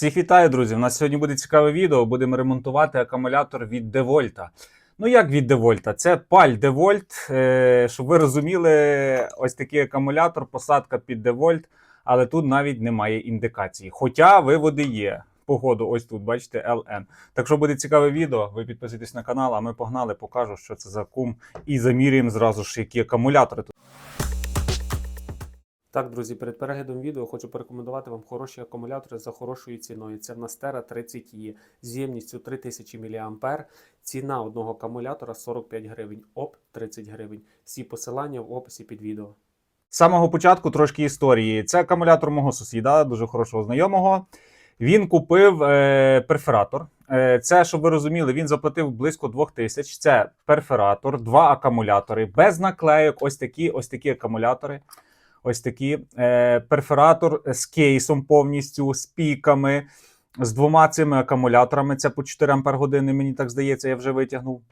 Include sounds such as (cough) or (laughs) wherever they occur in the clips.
Всіх вітаю, друзі! У нас сьогодні буде цікаве відео. Будемо ремонтувати акумулятор від DeVolta. Ну, як від DeVolta? Це паль DeVolt. Е, щоб ви розуміли, ось такий акумулятор, посадка під DeVolt, але тут навіть немає індикації. Хоча виводи є. Погоду, ось тут, бачите, LN. Так що буде цікаве відео. Ви підписуйтесь на канал, а ми погнали, покажу, що це за кум, і замірюємо зразу ж, які акумулятори тут. Так, друзі, перед переглядом відео хочу порекомендувати вам хороші акумулятори за хорошою ціною. Це в нас Terra 30 e з ємністю 3000 мА. Ціна одного акумулятора 45 гривень, ОП 30 гривень. Всі посилання в описі під відео. З самого початку трошки історії. Це акумулятор мого сусіда, дуже хорошого знайомого. Він купив е, перфоратор. Е, це, щоб ви розуміли, він заплатив близько 2000. Це перфоратор, два акумулятори, без наклейок. Ось такі, ось такі акумулятори. Ось такі. Е, перфоратор з кейсом повністю, з піками, з двома цими акумуляторами. Це по 4 Ампер години, мені так здається, я вже витягнув.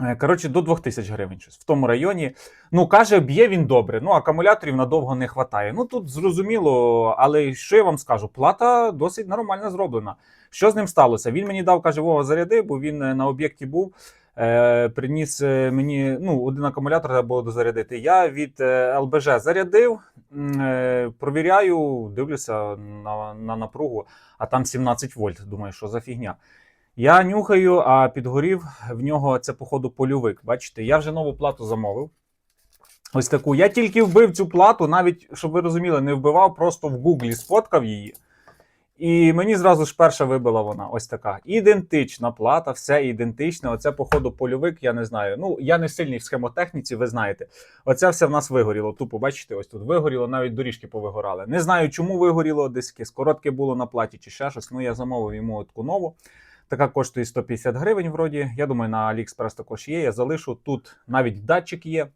Е, Коротше, до 2000 гривень щось в тому районі. Ну, каже, б'є він добре. Ну, акумуляторів надовго не вистачає. Ну тут зрозуміло, але що я вам скажу? Плата досить нормально зроблена. Що з ним сталося? Він мені дав, каже, Вова, заряди, бо він е, на об'єкті був. Е, приніс е, мені ну, один акумулятор треба було дозарядити. Я від е, ЛБЖ зарядив, е, провіряю, дивлюся на, на напругу, а там 17 вольт. Думаю, що за фігня. Я нюхаю, а підгорів в нього це, походу, польовик. Бачите, я вже нову плату замовив. Ось таку. Я тільки вбив цю плату, навіть, щоб ви розуміли, не вбивав, просто в Гуглі сфоткав її. І мені зразу ж перша вибила вона. Ось така. Ідентична плата, все ідентичне. Оце, походу, польовик, я не знаю. Ну, я не сильний в схемотехніці, ви знаєте. Оце все в нас вигоріло. Тупо, бачите, ось тут вигоріло, навіть доріжки повигорали. Не знаю, чому вигоріло, десь якесь коротке було на платі чи ще щось. Ну, я замовив йому таку нову. Така коштує 150 гривень, вроді. Я думаю, на AliExpress також є. Я залишу. Тут навіть датчик є.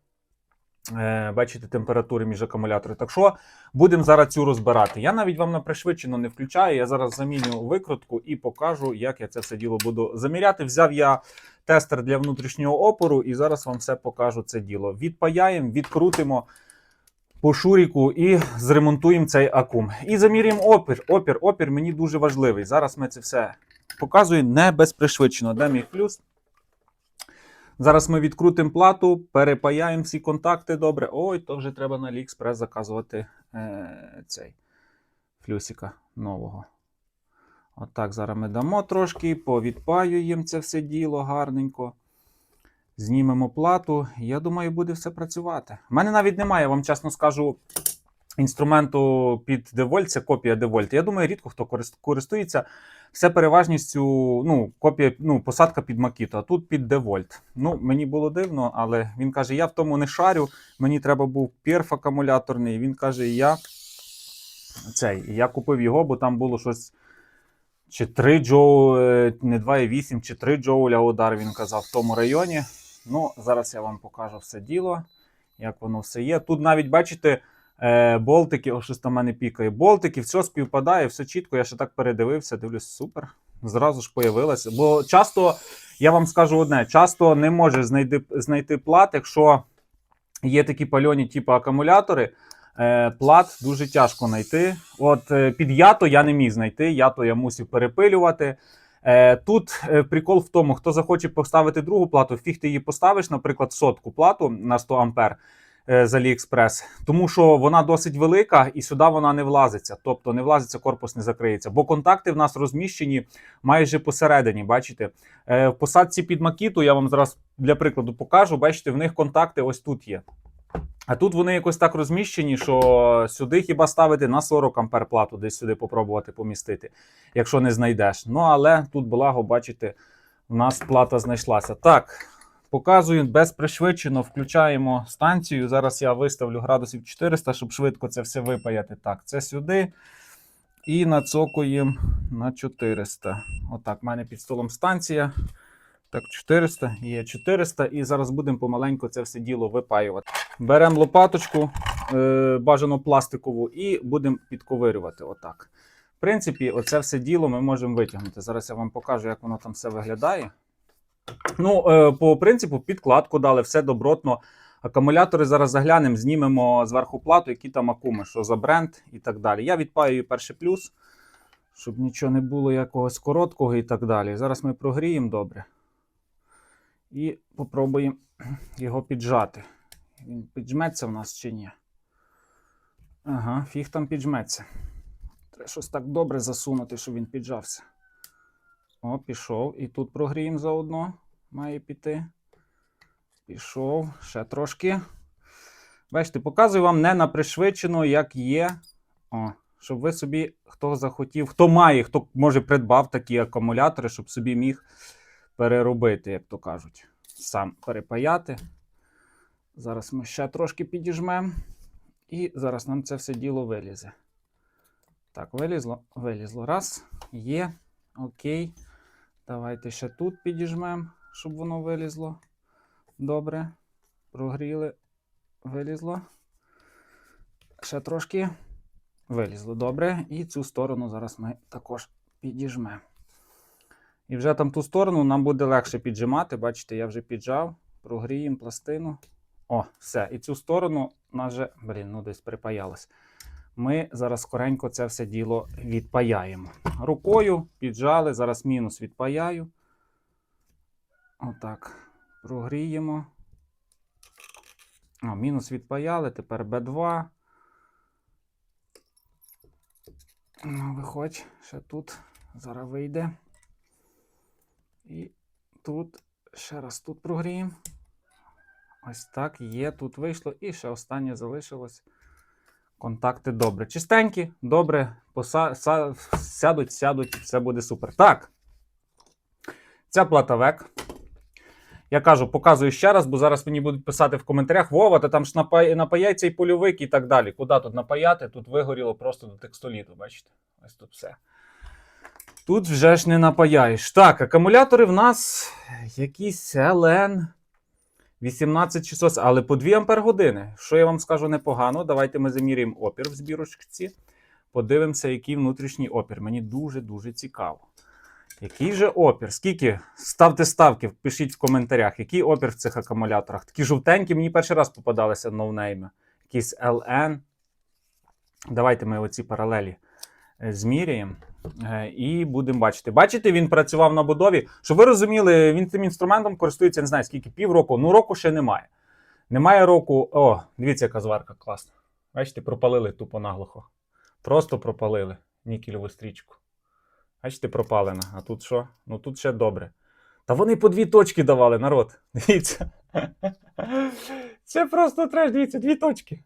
Е, бачите, температури між акумуляторами. Так що будемо зараз цю розбирати. Я навіть вам на пришвидшено не включаю. Я зараз заміню викрутку і покажу, як я це все діло буду заміряти. Взяв я тестер для внутрішнього опору, і зараз вам все покажу це діло. Відпаяємо, відкрутимо по шуріку і зремонтуємо цей акум. І замірюємо опір. Опір, опір мені дуже важливий. Зараз ми це все показую не без пришвидшено. Де мій плюс? Зараз ми відкрутимо плату, перепаяємо всі контакти добре. Ой, то вже треба на AliExpress заказувати е, цей флюсика нового. Отак, зараз ми дамо трошки, повідпаюємо це все діло гарненько. Знімемо плату. Я думаю, буде все працювати. У мене навіть немає, я вам чесно скажу, інструменту під DeVolt, це копія DeVolt. Я думаю, рідко хто користується. Все переважністю, ну, копія, ну, посадка під Makito, а тут під DeVolt. Ну, мені було дивно, але він каже: я в тому не шарю, мені треба був перф акумуляторний. Він каже, я цей, я купив його, бо там було щось. Чи 3 джоу, е, не 2,8, чи 3 джоуля удар, він казав, в тому районі. Ну, зараз я вам покажу все діло, як воно все є. Тут навіть бачите, болтики, о, щось там мене пікає. Болтики, все співпадає, все чітко. Я ще так передивився, дивлюсь, супер. Зразу ж появилося. Бо часто, я вам скажу одне: часто не можеш знайти, знайти плат, якщо є такі пальоні, типу акумулятори. Е, плат дуже тяжко знайти. От е, під ято я не міг знайти, ято я мусив перепилювати. Е, тут е, прикол в тому, хто захоче поставити другу плату, фіг ти її поставиш, наприклад, сотку плату на 100 ампер е, з AliExpress, тому що вона досить велика і сюди вона не влазиться. Тобто не влазиться, корпус не закриється. Бо контакти в нас розміщені майже посередині. Бачите, Е, в посадці під макіту я вам зараз для прикладу покажу. Бачите, в них контакти ось тут є. А тут вони якось так розміщені, що сюди хіба ставити на 40 ампер плату, десь сюди попробувати помістити, якщо не знайдеш. Ну але тут, благо, бачите, в нас плата знайшлася. Так, показую без пришвидшено, включаємо станцію. Зараз я виставлю градусів 400, щоб швидко це все випаяти. Так, це сюди. І нацокуємо на 400. Отак, в мене під столом станція. Так, 400, є 400, і зараз будемо помаленьку це все діло випаювати. Беремо лопаточку, е, бажано пластикову, і будемо підковирювати. Отак. В принципі, оце все діло ми можемо витягнути. Зараз я вам покажу, як воно там все виглядає. Ну, е, по принципу, підкладку дали, все добротно. Акумулятори зараз заглянемо, знімемо зверху плату, які там акуми, що за бренд і так далі. Я відпаюю перший плюс, щоб нічого не було якогось короткого і так далі. Зараз ми прогріємо добре. І попробуємо його піджати. Він піджметься в нас чи ні? Ага, фіг там піджметься. Треба щось так добре засунути, щоб він піджався. О, пішов. І тут прогріємо заодно. Має піти. Пішов. Ще трошки. Бачите, показую вам не на пришвидшено, як є. О, щоб ви собі, хто захотів, хто має, хто може придбав такі акумулятори, щоб собі міг переробити, як то кажуть. Сам перепаяти. Зараз ми ще трошки підіжмемо. І зараз нам це все діло вилізе. Так, вилізло, вилізло. Раз, є. Окей. Давайте ще тут підіжмемо, щоб воно вилізло. Добре. Прогріли. Вилізло. Ще трошки. Вилізло. Добре. І цю сторону зараз ми також підіжмемо. І вже там ту сторону нам буде легше піджимати. Бачите, я вже піджав. Прогріємо пластину. О, все. І цю сторону нас же, блін, ну десь припаялось. Ми зараз скоренько це все діло відпаяємо. Рукою піджали, зараз мінус відпаяю. Отак. Прогріємо. О, мінус відпаяли, тепер Б2. Ну, виходь, ще тут. Зараз вийде. І тут, ще раз тут прогріємо. Ось так, є, тут вийшло. І ще останнє залишилось. Контакти добре. Чистенькі, добре, поса, са, сядуть, сядуть, все буде супер. Так. Ця плата век. Я кажу, показую ще раз, бо зараз мені будуть писати в коментарях: Вова, та там ж напай, напаяй цей польовик і так далі. Куди тут напаяти? Тут вигоріло просто до текстоліту, бачите? Ось тут все. Тут вже ж не напаяєш. Так, акумулятори в нас якісь LN 18600, але по 2 Ампер години. Що я вам скажу непогано. Давайте ми заміряємо опір в збірочці. Подивимося, який внутрішній опір. Мені дуже-дуже цікаво. Який же опір? Скільки? Ставте ставки, пишіть в коментарях, який опір в цих акумуляторах. Такі жовтенькі, мені перший раз попадалися ноунейми. Якийсь LN. Давайте ми оці паралелі е, зміряємо. Е, І будемо бачити. Бачите, він працював на будові. Щоб ви розуміли, він цим інструментом користується, не знаю, скільки півроку. Ну, року ще немає. Немає року. О, дивіться, яка зварка класна. Бачите, пропалили тупо наглухо. Просто пропалили нікелеву стрічку. Бачите, пропалена. А тут що? Ну тут ще добре. Та вони по дві точки давали, народ. (laughs) Дивіться. Це просто треш, дивіться, дві точки.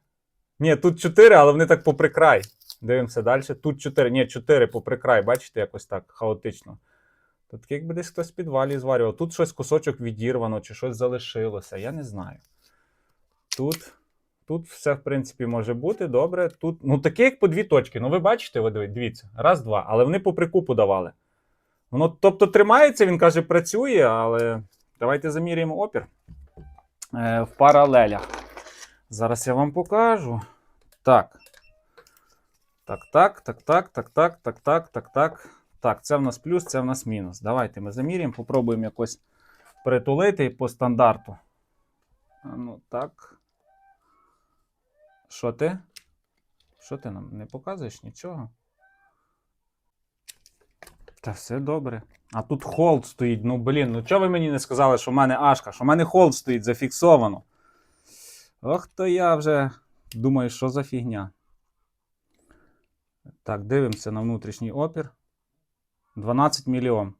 Ні, тут чотири, але вони так попри край. Дивимося далі. Тут 4. Ні, 4 попри край, бачите, якось так хаотично. Тут якби десь хтось в підвалі зварював. Тут щось кусочок відірвано, чи щось залишилося, я не знаю. Тут, тут все, в принципі, може бути добре. Тут, ну таке, як по дві точки. Ну, ви бачите, ви дивіться, раз, два, але вони попри купу давали. Воно, тобто, тримається, він каже, працює, але давайте заміряємо опір е, в паралелях. Зараз я вам покажу. Так. Так, так, так, так, так, так, так, так, так, так. Так, це в нас плюс, це в нас мінус. Давайте ми заміряємо, попробуємо якось притулити по стандарту. Ну, так. Що ти? Що ти нам не показуєш нічого? Та все добре. А тут холд стоїть. Ну, блін, ну чого ви мені не сказали, що в мене ашка, що в мене холд стоїть зафіксовано. Ох, то я вже думаю, що за фігня. Так, дивимося на внутрішній опір. 12 мільйон.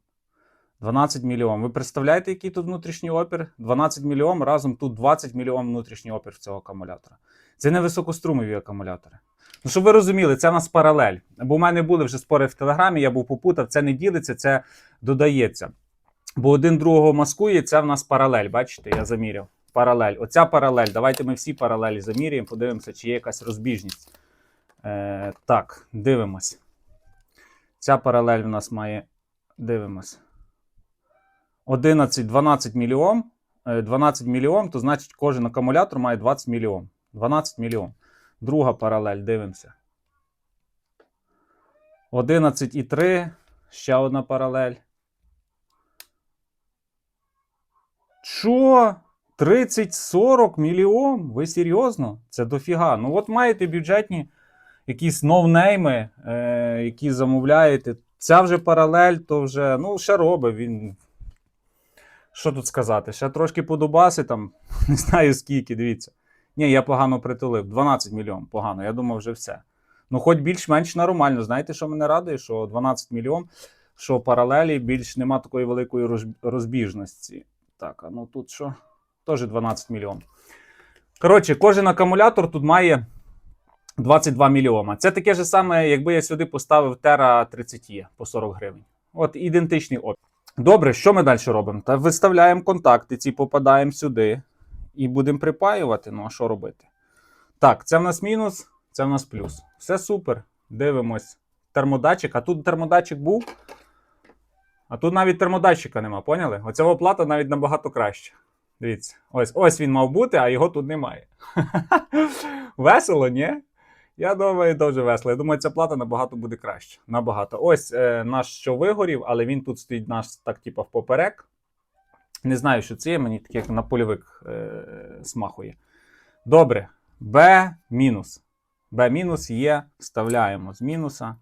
12 мільйон. Ви представляєте, який тут внутрішній опір? 12 мільйон, разом тут 20 мільйон внутрішній опір в цього акумулятора. Це не високострумові акумулятори. Ну, щоб ви розуміли, це в нас паралель. Бо в мене були вже спори в Телеграмі, я був попутав, це не ділиться, це додається. Бо один другого маскує, це в нас паралель. Бачите, я заміряв. Паралель. Оця паралель. Давайте ми всі паралелі заміряємо, подивимося, чи є якась розбіжність. Е, так, дивимось. Ця паралель в нас має. Дивимось. 11-12 мільйон. Е, 12 мільйон, то значить кожен акумулятор має 20 мільйон. 12 мільйон. Друга паралель, дивимося. 11,3. Ще одна паралель. Що? 30-40 мільйон? Ви серйозно? Це дофіга. Ну, от маєте бюджетні якісь ноунейми, е, які замовляєте, Ця вже паралель, то вже, ну, ще робить. Він. Що тут сказати? Ще трошки подубаси там, (laughs) не знаю скільки, дивіться. Ні, я погано притулив. 12 мільйон погано. Я думав, вже все. Ну, хоч більш-менш нормально. Знаєте, що мене радує? Що 12 мільйон, що паралелі більш нема такої великої розбіжності. Так, а ну тут що? Теж 12 мільйон. Коротше, кожен акумулятор тут має 22 мільйома. Це таке ж саме, якби я сюди поставив Тера 30 е по 40 гривень. От ідентичний опір. Добре, що ми далі робимо? Та виставляємо контакти, ці попадаємо сюди і будемо припаювати. Ну, а що робити? Так, це в нас мінус, це в нас плюс. Все супер. Дивимось. Термодатчик. А тут термодатчик був. А тут навіть термодатчика нема, поняли? Оця оплата навіть набагато краще. Дивіться, ось ось він мав бути, а його тут немає. (laughs) Весело, ні? Я думаю, дуже весело. Я думаю, ця плата набагато буде краще. Набагато. Ось е, наш що вигорів, але він тут стоїть наш так, типу, впоперек. Не знаю, що це є, мені таке як на польовик е, смахує. Добре. Б мінус. Б мінус є, вставляємо з мінуса.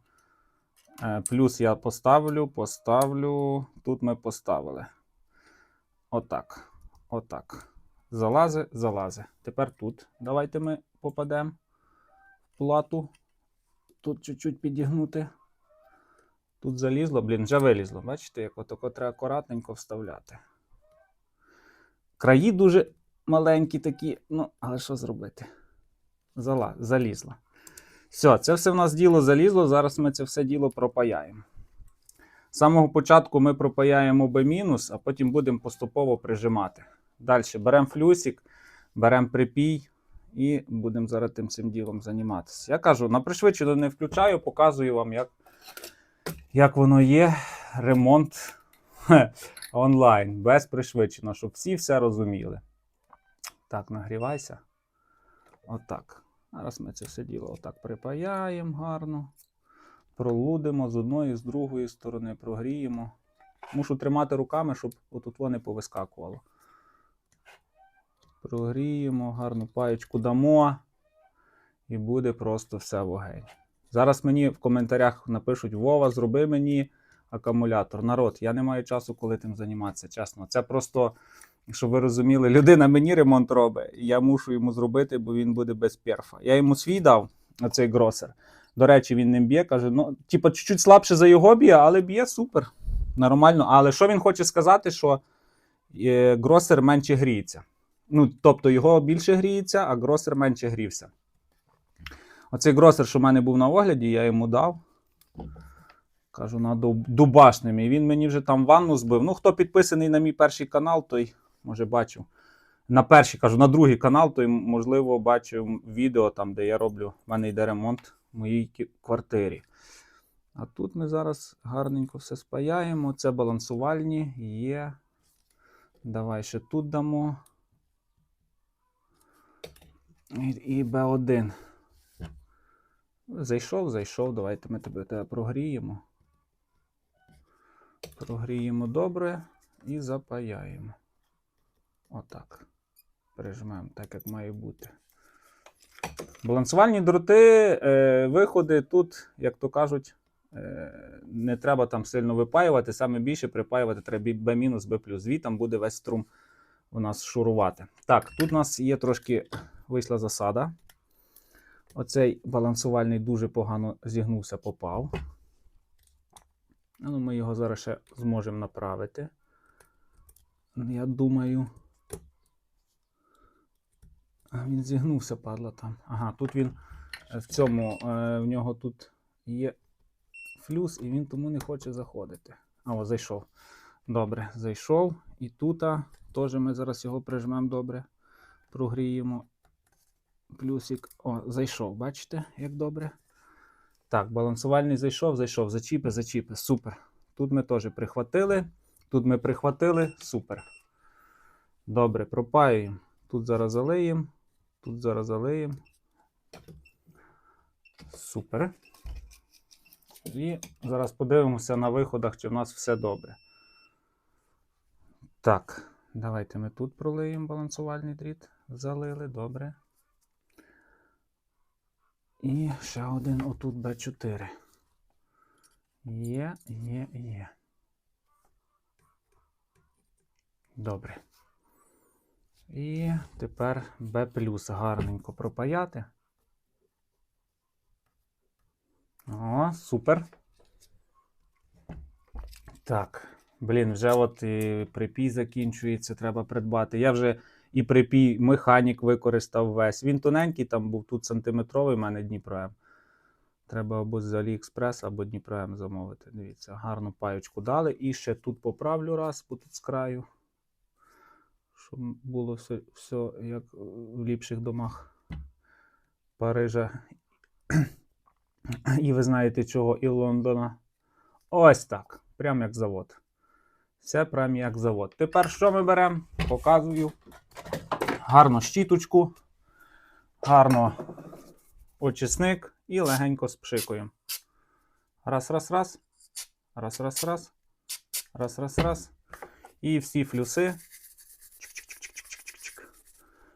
Е, плюс я поставлю, поставлю. Тут ми поставили. Отак. Отак. Залази, залази. Тепер тут. Давайте ми попадемо в плату. Тут чуть-чуть підігнути. Тут залізло, блін, вже вилізло. Бачите, як отако треба акуратненько вставляти. Краї дуже маленькі такі, ну, але що зробити? Зала, залізло. Все, це все в нас діло залізло. Зараз ми це все діло пропаяємо. З самого початку ми пропаяємо B-, а потім будемо поступово прижимати. Далі беремо флюсик, беремо припій і будемо зараз тим цим ділом займатися. Я кажу, на пришвидшено не включаю, показую вам, як, як воно є. Ремонт (laughs) онлайн, без пришвидшено, щоб всі все розуміли. Так, нагрівайся. Отак. Зараз ми це все діло отак припаяємо гарно. Пролудимо з одної, з другої сторони, прогріємо. Мушу тримати руками, щоб отут не повискакувало. Прогріємо, гарну паєчку дамо, і буде просто все вогень. Зараз мені в коментарях напишуть: Вова, зроби мені акумулятор. Народ, я не маю часу, коли тим займатися, чесно. Це просто, щоб ви розуміли, людина мені ремонт робить, і я мушу йому зробити, бо він буде без перфа. Я йому свій дав, оцей гросер. До речі, він ним б'є, каже, ну, типа, чуть-чуть слабше за його б'є, але б'є супер. Нормально. Але що він хоче сказати, що е, гросер менше гріється. Ну, тобто його більше гріється, а гросер менше грівся. Оцей гросер, що в мене був на огляді, я йому дав. Кажу, на дубашним. І він мені вже там ванну збив. Ну, хто підписаний на мій перший канал, той може бачив. На перший, кажу, на другий канал, той, можливо, бачив відео, там, де я роблю, в мене йде ремонт в моїй квартирі. А тут ми зараз гарненько все спаяємо. Це балансувальні є. Давай ще тут дамо. І, і Б1. Зайшов, зайшов. Давайте ми тебе, тебе прогріємо. Прогріємо добре і запаяємо. Отак. Прижмемо так, як має бути. Балансувальні дроти, е, виходи тут, як то кажуть, е, не треба там сильно випаювати. Саме більше припаювати треба B-, B+. Звітом буде весь струм у нас шурувати. Так, тут у нас є трошки вийшла засада. Оцей балансувальний дуже погано зігнувся, попав. Ну, ми його зараз ще зможемо направити. Я думаю. Він зігнувся, падла там. Ага, тут він е, в цьому, е, в нього тут є флюс, і він тому не хоче заходити. А, о, зайшов. Добре, зайшов. І тут теж ми зараз його прижмемо добре. Прогріємо. Плюсик. О, зайшов, бачите, як добре. Так, балансувальний зайшов, зайшов. Зачіпи, зачіпи. Супер. Тут ми теж прихватили. Тут ми прихватили. Супер. Добре, пропаюємо. Тут зараз залиємо. Тут зараз залиємо. Супер. І зараз подивимося на виходах, чи в нас все добре. Так, давайте ми тут пролиємо балансувальний дріт. Залили, добре. І ще один отут Б4. Є, є, є. Добре. І тепер B плюс гарненько пропаяти. О, супер. Так. Блін, вже от і припій закінчується, треба придбати. Я вже і припій механік використав весь. Він тоненький, там був тут сантиметровий, у мене Дніпро М. Треба або з Аліекспрес, або Дніпро М замовити. Дивіться, гарну паючку дали. І ще тут поправлю раз, бо тут з краю. Щоб було все, все як в ліпших домах Парижа. І ви знаєте чого, і Лондона. Ось так. Прям як завод. Все прям як завод. Тепер що ми беремо? Показую. Гарно щіточку, гарно очисник і легенько спшикуємо. Раз, раз, раз. Раз, раз, раз. Раз, раз, раз. І всі флюси.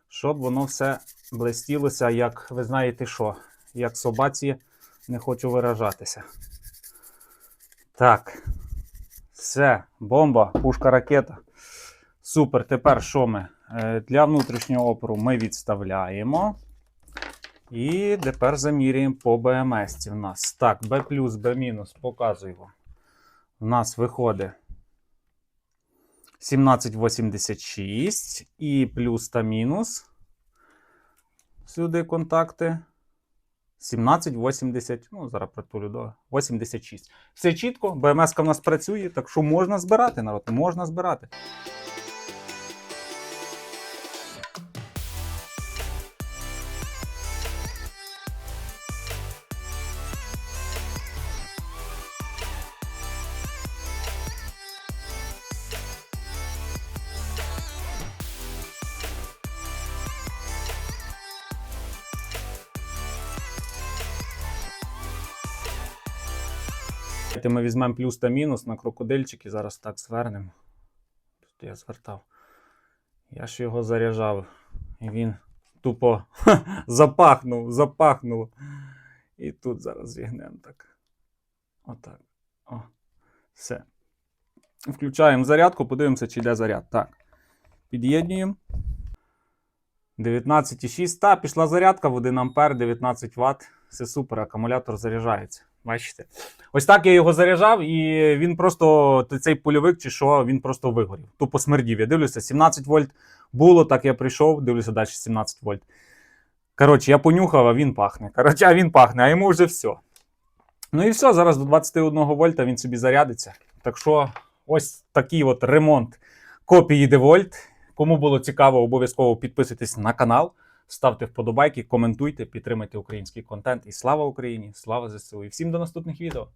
Щоб воно все блистілося, як ви знаєте що, як собаці не хочу виражатися. Так. Все, бомба, пушка ракета. Супер. Тепер що ми? Е, Для внутрішнього опору ми відставляємо. І тепер замірюємо по БМС. У нас. Так, B плюс, B вам. У нас виходить 1786 і плюс та мінус. Сюди контакти. 1780, ну, зараз притулю до 86. Все чітко, БМС в нас працює, так що можна збирати, народ, можна збирати. Ми візьмемо плюс та мінус на крокодильчики, зараз так звернемо. Тут я звертав. Я ж його заряджав. І він тупо запахнув, запахнув. І тут зараз зігнемо так. Отак. О, все. Включаємо зарядку, подивимося, чи йде заряд. Так. Під'єднуємо. 19,6. Та, пішла зарядка в 1 ампер, 19 Вт. Все супер, акумулятор заряджається. Бачите? Ось так я його заряджав, і він просто цей польовик чи що, він просто вигорів. Тупо смердів. Я дивлюся, 17 вольт було, так я прийшов, дивлюся далі 17 вольт. Коротше, я понюхав, а він пахне. Коротше, а він пахне, а йому вже все. Ну і все, зараз до 21 вольта він собі зарядиться. Так що, ось такий от ремонт копії Девольт. Кому було цікаво, обов'язково підписуйтесь на канал, ставте вподобайки, коментуйте, підтримайте український контент. І слава Україні! Слава ЗСУ! І всім до наступних відео!